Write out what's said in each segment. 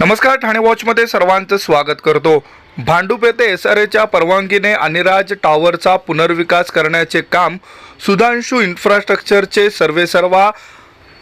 नमस्कार ठाणे वॉचमध्ये सर्वांचं स्वागत करतो. भांडूप येथे एस आर एच्या परवानगीने अनिराज टॉवरचा पुनर्विकास करण्याचे काम सुधांशू इन्फ्रास्ट्रक्चरचे सर्वेसर्वा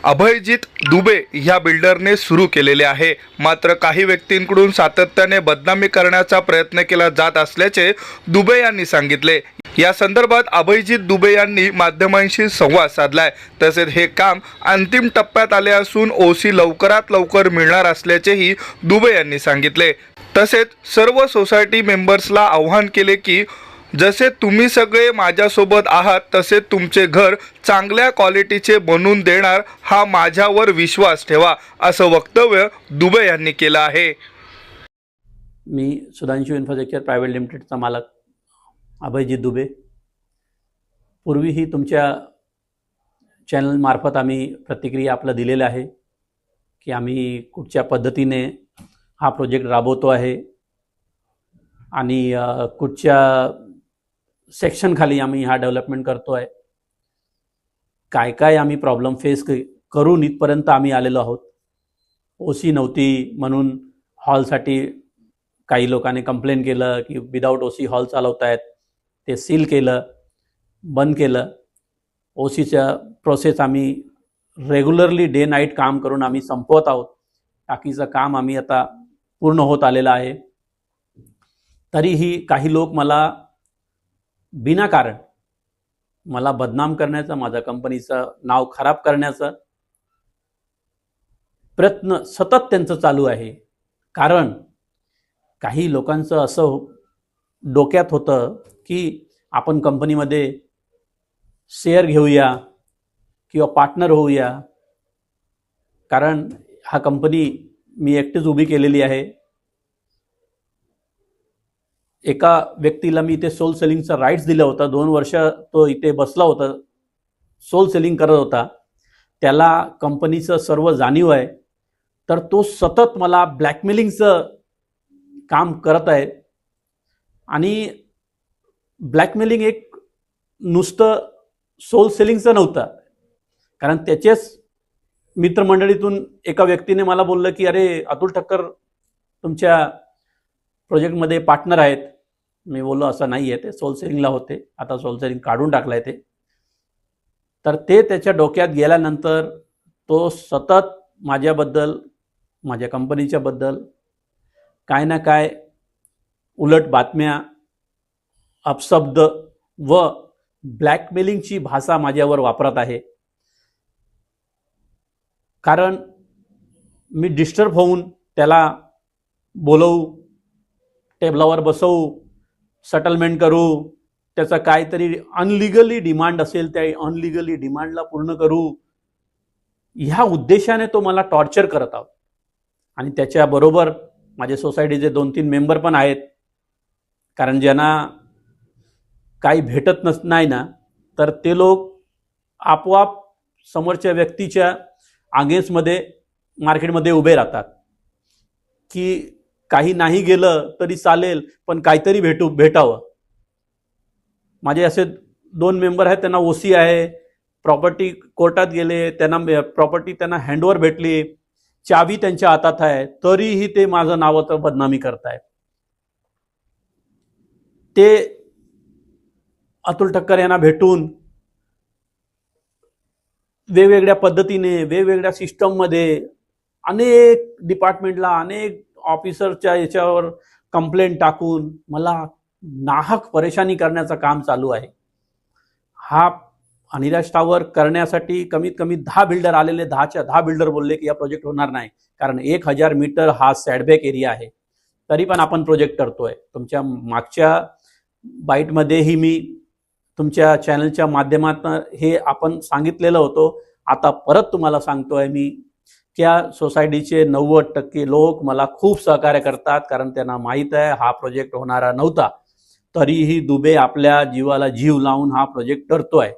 अभयजित दुबे ह्या बिल्डरने सुरू केलेले आहे. मात्र काही व्यक्तींकडून सातत्याने बदनामी करण्याचा प्रयत्न केला जात असल्याचे दुबे यांनी सांगितले. या संदर्भात अभयजित दुबे यांनी माध्यमांशी संवाद साधलाय. तसेच हे काम अंतिम टप्प्यात आले असून ओसी लवकरात लवकर मिळणार असल्याचेही दुबे यांनी सांगितले. तसेच सर्व सोसायटी मेंबर्सला आव्हान केले की जसे तुम्ही सगळे माझ्यासोबत आहात तसे तुमचे घर चांगल्या क्वालिटीचे बनवून देणार हा माझ्यावर विश्वास ठेवा असं वक्तव्य दुबे यांनी केलं आहे. मी सुधांशु इन्फ्रास्ट्रक्चर प्रायव्हेट लिमिटेडचा मालक अभयजित दुबे. पूर्वीही तुमच्या चॅनलमार्फत आम्ही प्रतिक्रिया आपलं दिलेलं आहे की आम्ही कुठच्या पद्धतीने हा प्रोजेक्ट राबवतो आहे आणि कुठच्या सेक्शनखाली आम्ही हा डेव्हलपमेंट करतो आहे काय काय आम्ही प्रॉब्लेम फेस क करून इथपर्यंत आम्ही आलेलो आहोत. ओ सी नव्हती म्हणून हॉलसाठी काही लोकांनी कंप्लेन केलं की विदाऊट ओ सी हॉल चालवतायत. ते सील केलं बंद केलं. ओ सीच्या प्रोसेस आम्ही रेग्युलरली डे नाईट काम करून आम्ही संपवत आहोत. टाकीचं काम आम्ही आता पूर्ण होत आलेलं आहे. तरीही काही लोक मला बिनाकारण मला बदनाम करण्याचं माझ्या कंपनीचं नाव खराब करण्याचं प्रयत्न सतत त्यांचं चालू आहे. कारण काही लोकांचं असं डोक्यात होतं की आपण कंपनीमध्ये शेअर घेऊया किंवा पार्टनर होऊया. कारण हा कंपनी मी एकटीच उभी केलेली आहे. एका व्यक्तीला मी इथे सोल सेलिंगचं राईट्स दिलं होतं. दोन वर्ष तो इथे बसला होता. सोल सेलिंग करत होता. त्याला कंपनीचं सर्व जाणीव आहे. तर तो सतत मला ब्लॅकमेलिंगचं काम करत आहे. आणि ब्लॅकमेलिंग एक नुसतं सोल सेलिंगचं नव्हतं. कारण त्याचेच मित्रमंडळीतून एका व्यक्तीने मला बोललं की अरे अतुल ठक्कर तुमच्या प्रोजेक्टमध्ये पार्टनर आहेत. मी बोललो असं नाही आहे ते सोलसेरिंगला होते. आता सोलसेरिंग काढून टाकलं आहे ते. तर ते त्याच्या डोक्यात गेल्यानंतर तो सतत माझ्याबद्दल माझ्या कंपनीच्याबद्दल काय ना काय उलट बातम्या अपशब्द व ब्लॅकमेलिंगची भाषा माझ्यावर वापरत आहे. कारण मी डिस्टर्ब होऊन त्याला बोलवू टेबलावर बसवू सेटलमेंट करू त्याचा काहीतरी अनलिगली डिमांड असेल त्या अनलिगली डिमांडला पूर्ण करू. ह्या उद्देशाने तो मला टॉर्चर करत आहोत. आणि त्याच्याबरोबर माझे सोसायटीचे दोन तीन मेंबर पण आहेत. कारण ज्यांना काही भेटत नस नाही ना तर ते लोक आपोआप समोरच्या व्यक्तीच्या अगेन्स्टमध्ये मार्केटमध्ये उभे राहतात. की काही नाही गेलं तरी चालेल पण काहीतरी भेटू भेटावं. माझे असे दोन मेंबर आहेत त्यांना ओसी आहे प्रॉपर्टी कोर्टात गेले त्यांना प्रॉपर्टी त्यांना हँडओवर भेटली चावी त्यांच्या हातात आहे तरीही ते माझं नावाचं बदनामी करतायत. ते अतुल ठक्कर यांना भेटून वेगवेगळ्या पद्धतीने वेगवेगळ्या सिस्टममध्ये अनेक डिपार्टमेंटला अनेक ऑफिसरच्या याच्यावर कंप्लेंट टाकून मला नाहक परेशानी करण्याचं काम चालू आहे. हा अनिराज टावर करण्यासाठी कमीत कमी दहा बिल्डर आलेले दहाच्या दहा बिल्डर बोलले की या प्रोजेक्ट होणार नाही. कारण एक हजार मीटर हा सॅडबॅक एरिया आहे. तरी पण आपण प्रोजेक्ट करतोय. तुमच्या मागच्या बाईटमध्येही मी तुमच्या चॅनलच्या माध्यमातून हे आपण सांगितलेलं होतं. आता परत तुम्हाला सांगतोय मी त्या सोसायटीचे नव्वद टक्के लोक मला खूप सहकार्य करतात कारण त्यांना माहीत आहे हा प्रोजेक्ट होणारा नव्हता. तरीही दुबे आपल्या जीवाला जीव लावून हा प्रोजेक्ट करतोय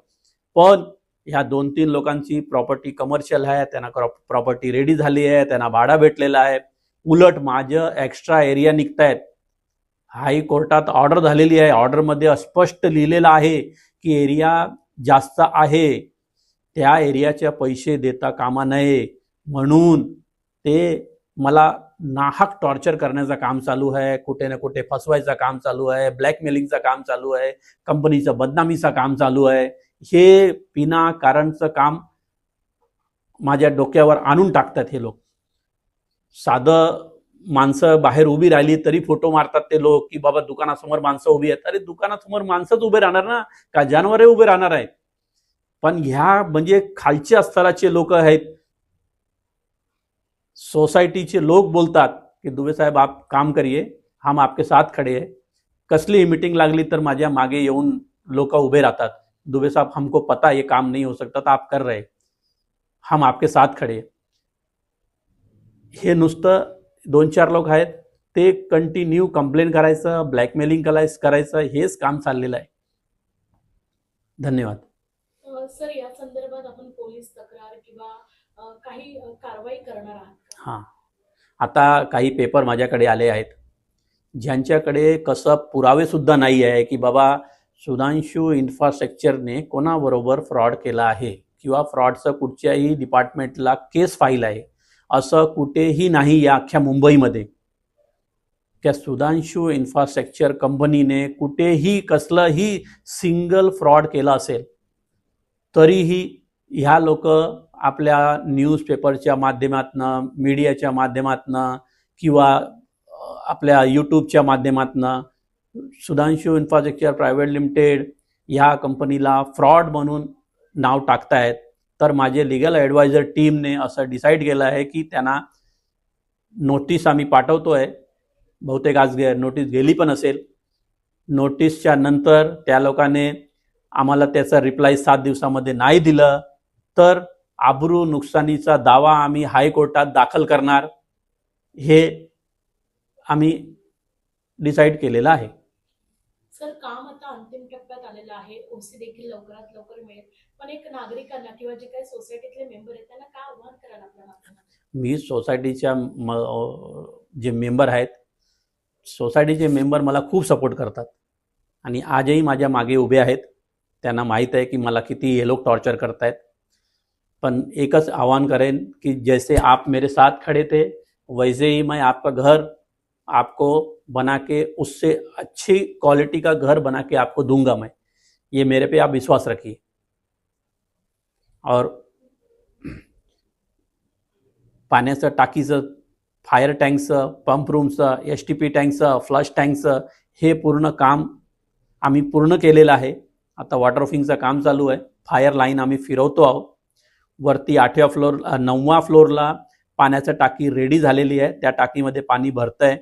पण ह्या दोन तीन लोकांची प्रॉपर्टी कमर्शियल आहे त्यांना प्रॉपर्टी रेडी झाली आहे त्यांना भाडा भेटलेला आहे. उलट माझं एक्स्ट्रा एरिया निघतायत. हायकोर्टात ऑर्डर झालेली आहे. ऑर्डरमध्ये स्पष्ट लिहिलेलं आहे की एरिया जास्त आहे. त्या एरियाचे पैसे देता कामा नये. म्हणून ते मला नाहक टॉर्चर करण्याचं काम चालू आहे कुठे ना कुठे फसवायचं काम चालू आहे ब्लॅकमेलिंगचं काम चालू आहे कंपनीचं बदनामीचं काम चालू आहे. हे बिना कारणचं काम माझ्या डोक्यावर आणून टाकतात हे लोक. साधं माणसं बाहेर उभी राहिली तरी फोटो मारतात ते लोक की बाबा दुकानासमोर माणसं उभी आहेत. अरे दुकानासमोर माणसंच उभे राहणार ना? का जनावरे उभे राहणार आहेत? पण ह्या म्हणजे खालच्या स्तराचे लोक आहेत. सोसायटीचे लोक बोलतात की दुबे साहेब आप काम करिये हम आपके साथ खडे आहे कसलीही मीटिंग लागली तर माझ्या मागे येऊन लोक उभे राहतात. दुबे साहब हमको पता ये काम नहीं हो सकता तर आप कर रहे हम आपके साथ खडे हे. नुसतं दोन चार लोक आहेत ते कंटिन्यू कंप्लेन करायचं ब्लॅकमेलिंग करायचं करायचं हेच काम चाललेलं आहे. धन्यवाद. सर या संदर्भात आपण पोलीस तक्रार किंवा काही कारवाई करणार आहात हां. आता काही पेपर माझ्याकडे आले आहेत. ज्यांच्याकडे कसं पुरावेसुद्धा नाही आहे की बाबा सुधांशू इन्फ्रास्ट्रक्चरने कोणाबरोबर फ्रॉड केला आहे किंवा फ्रॉडचं कुठच्याही डिपार्टमेंटला केस फाईल आहे असं कुठेही नाही या अख्ख्या मुंबईमध्ये. त्या सुधांशू इन्फ्रास्ट्रक्चर कंपनीने कुठेही कसलंही सिंगल फ्रॉड केलं असेल तरीही ह्या लोक आपल्या न्यूजपेपरच्या माध्यमातनं मीडियाच्या माध्यमातनं किंवा आपल्या यूट्यूबच्या माध्यमातनं सुधांशू इन्फ्रास्ट्रक्चर प्रायव्हेट लिमिटेड ह्या कंपनीला फ्रॉड म्हणून नाव टाकतायत. तर माझे लिगल ॲडवायझर टीमने असं डिसाईड केलं आहे की त्यांना नोटीस आम्ही पाठवतो आहे बहुतेक आज गे नोटीस गेली पण असेल. नोटीसच्या नंतर त्या लोकांनी आम्हाला त्याचा रिप्लाय सात दिवसामध्ये नाही दिलं. तर आबरू नुकसानीचा दावा आम्ही हायकोर्टात दाखल करणार हे आम्ही डिसाईड केलेलं आहे. सर काम आता अंतिम टप्प्यात आलेलं आहे. ओसी देखील लवकरात लवकर मिळेल. पण एक नागरिकांना किंवा जे काही सोसायटीतले मेंबर आहेत त्यांना काय आव्हान कराल आपल्या माध्यमातून? मी सोसायटीच्या जे मेंबर आहेत सोसायटीचे मेंबर मला खूप सपोर्ट करतात. आणि आजही माझ्या मागे उभे आहेत. त्यांना माहीत आहे की मला किती हे लोक टॉर्चर करतायत. पण एकच आह्वान करेन कि जैसे आप मेरे साथ खड़े थे, वैसे ही मैं आपका घर आपको बना के, उससे अच्छी क्वालिटी का घर बना के आपको दूँगा मैं। ये मेरे पे आप विश्वास रखिए। और पाण्याचं टाकीचं फायर टँकचं पंप रूमचं एस टी पी टँकचं फ्लश टँकचं हे पूर्ण काम आम्ही पूर्ण केलेलं आहे. आता वॉटरफिंगचं काम चालू आहे. फायर लाईन आम्ही फिरवतो आहोत. वरती आठव्या फ्लोर नववा फ्लोअरला पाण्याचं टाकी रेडी झालेली आहे. त्या टाकीमध्ये पाणी भरतं आहे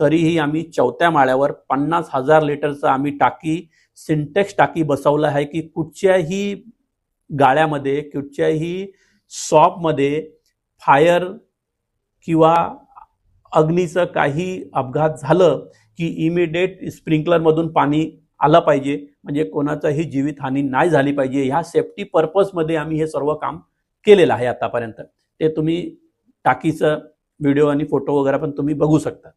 तरीही आम्ही चौथ्या माळ्यावर पन्नास हजार लिटरचं आम्ही टाकी सिंटेक्स टाकी बसवलं आहे की कुठच्याही गाळ्यामध्ये कुठच्याही शॉपमध्ये फायर किंवा अग्नीचं काही अपघात झालं की इमिडिएट स्प्रिंकलरमधून पाणी आलं पाहिजे. म्हणजे कोणाचाही जीवितहानी नाही झाली पाहिजे. ह्या सेफ्टी पर्पजमध्ये आम्ही हे सर्व काम केलेलं आहे आतापर्यंत. ते तुम्ही टाकीचं व्हिडिओ आणि फोटो वगैरे पण तुम्ही बघू शकता.